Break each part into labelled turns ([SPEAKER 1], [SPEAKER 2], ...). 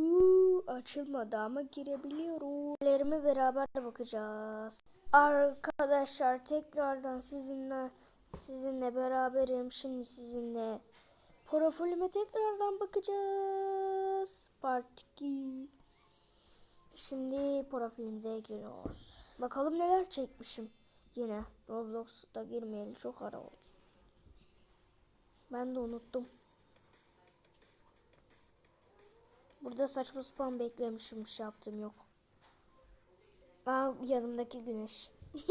[SPEAKER 1] Uuu, açılmadı ama girebiliyorum. Lerime beraber bakacağız. Arkadaşlar tekrardan sizinle sizinle beraberim. Şimdi sizinle profilime tekrardan bakacağız. Part 2. Şimdi profilimize giriyoruz. Bakalım neler çekmişim. Yine Roblox'ta girmeyeli çok ara oldu. Ben de unuttum. Burada saçma sapan beklemişim şey yaptım yok. Aa yanımdaki güneş.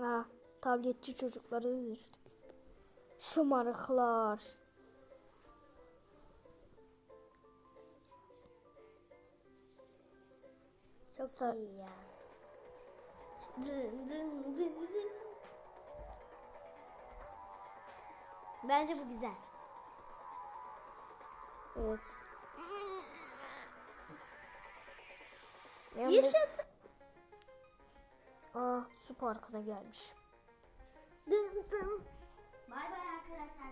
[SPEAKER 1] Aa tabletçi çocukları düştük. Şımarıklar.
[SPEAKER 2] Çok iyi ya. Dın dın dın dın. Bence bu güzel.
[SPEAKER 1] Evet. Yani-
[SPEAKER 2] Yaşasın.
[SPEAKER 1] Aa su parkına gelmiş.
[SPEAKER 2] Dın dın. Bay bay arkadaşlar.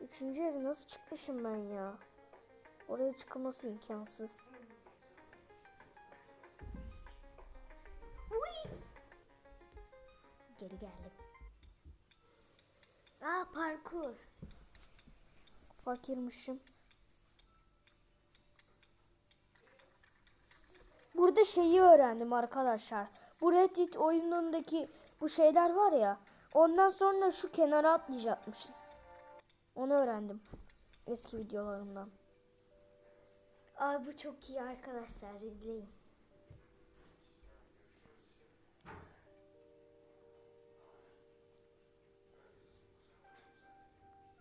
[SPEAKER 1] Üçüncü yere nasıl çıkmışım ben ya? Oraya çıkılması imkansız.
[SPEAKER 2] Uy. Geri geldim. Aa parkur.
[SPEAKER 1] Fakirmişim. Burada şeyi öğrendim arkadaşlar. Bu Reddit oyunundaki bu şeyler var ya. Ondan sonra şu kenara atlayacakmışız. Onu öğrendim. Eski videolarımdan.
[SPEAKER 2] Aa bu çok iyi arkadaşlar izleyin.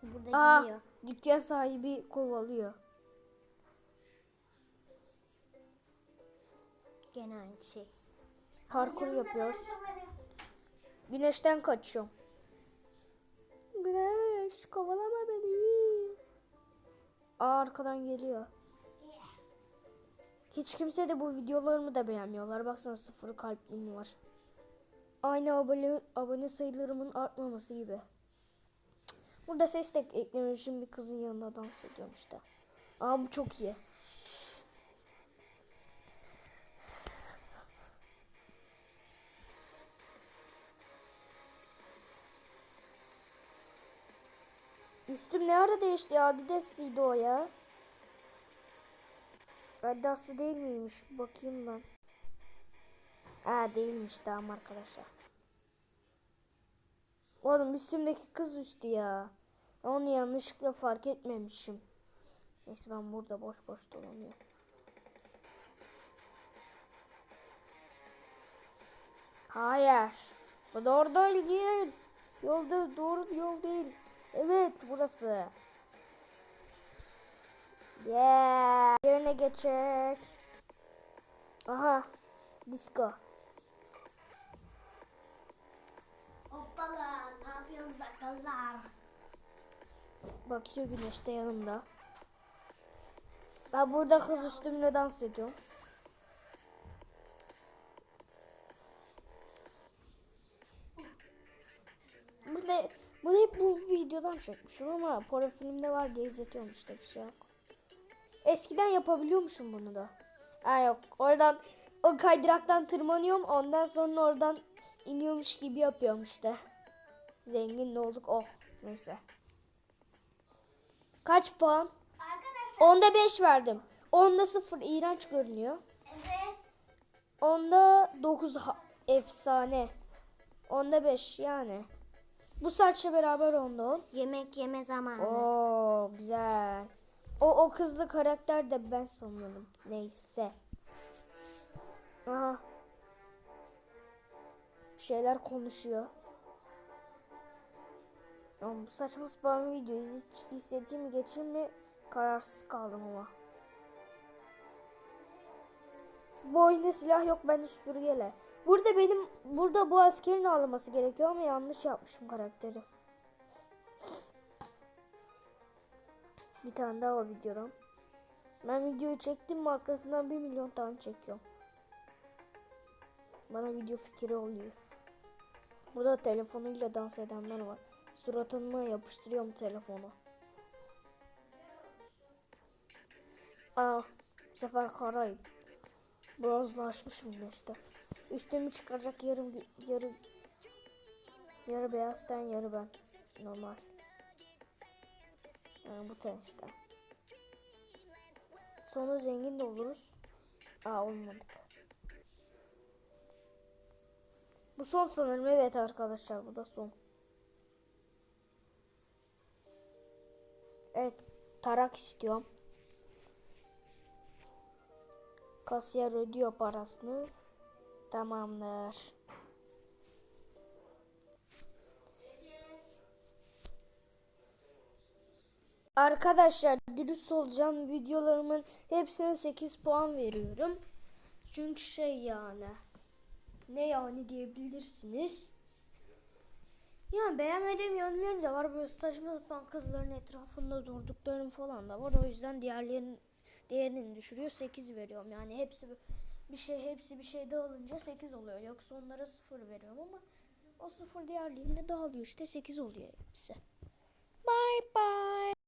[SPEAKER 2] Burada
[SPEAKER 1] Aa,
[SPEAKER 2] gidiyor.
[SPEAKER 1] Dükkan sahibi kovalıyor.
[SPEAKER 2] Gene aynı şey.
[SPEAKER 1] Parkur yapıyoruz. Güneşten kaçıyorum. Güneş kovalama beni. Aa, arkadan geliyor. Hiç kimse de bu videolarımı da beğenmiyorlar. Baksana sıfır kalplim var. Aynı abone, abone sayılarımın artmaması gibi. Burada ses de eklemişim bir kızın yanında dans ediyorum işte. Aa bu çok iyi. Üstüm ne ara değişti ya? Adidas'ıydı o ya. Adidas'ı değil miymiş? Bakayım ben. Ha değilmiş tamam arkadaşlar. Oğlum üstümdeki kız üstü ya. Onu yanlışlıkla fark etmemişim. Neyse ben burada boş boş dolanıyorum. Hayır. Bu doğru değil. Yolda doğru yol değil. Evet burası. Yeah. Yerine geçecek. Aha. Disco.
[SPEAKER 2] Hoppala ne yapıyorsunuz akıllar?
[SPEAKER 1] Bakıyor güneş de yanımda. Ben burada kız üstümle dans ediyorum. Bu ne? Bunu hep bu videodan çekmişim ama profilimde var diye izletiyorum işte bir şey yok. Eskiden yapabiliyormuşum bunu da. Ha yok oradan o kaydıraktan tırmanıyorum ondan sonra oradan iniyormuş gibi yapıyorum işte. Zengin olduk oh neyse. Kaç puan?
[SPEAKER 2] Arkadaşlar
[SPEAKER 1] Onda 5 verdim. Onda 0 iğrenç görünüyor.
[SPEAKER 2] evet.
[SPEAKER 1] Onda 9 ha- efsane. Onda 5 yani. Bu saçla beraber onda 10.
[SPEAKER 2] Yemek yeme zamanı.
[SPEAKER 1] Oo güzel. O o kızlı karakter de ben sanıyordum. Neyse. Aha. Bir şeyler konuşuyor. Ama bu saçma sapan video izle, izlediğim geçeyim mi kararsız kaldım ama. Bu oyunda silah yok bende süpürgeyle. Burada benim burada bu askerin ağlaması gerekiyor ama yanlış yapmışım karakteri. Bir tane daha o videodan. Ben videoyu çektim arkasından bir milyon tane çekiyorum. Bana video fikri oluyor. Burada telefonuyla dans edenler var. Suratımı yapıştırıyorum telefona. Aa, bu sefer karayım. Bronzlaşmışım işte. Üstümü çıkaracak yarım yarı yarı beyazdan yarı ben normal. Yani bu ten işte. Sonra zengin de oluruz. Aa olmadık. Bu son sanırım evet arkadaşlar bu da son. Evet tarak istiyorum. Kasiyer ödüyor parasını. Tamamdır. Arkadaşlar dürüst olacağım videolarımın hepsine 8 puan veriyorum. Çünkü şey yani ne yani diyebilirsiniz. Yani beğenmediğim yönleri de var. Böyle saçma sapan kızların etrafında durduklarım falan da var. O yüzden diğerlerinin değerini düşürüyor. 8 veriyorum. Yani hepsi bir şey hepsi bir şey dağılınca 8 oluyor. Yoksa onlara 0 veriyorum ama o 0 diğerlerine dağılıyor. işte 8 oluyor hepsi. Bye bye.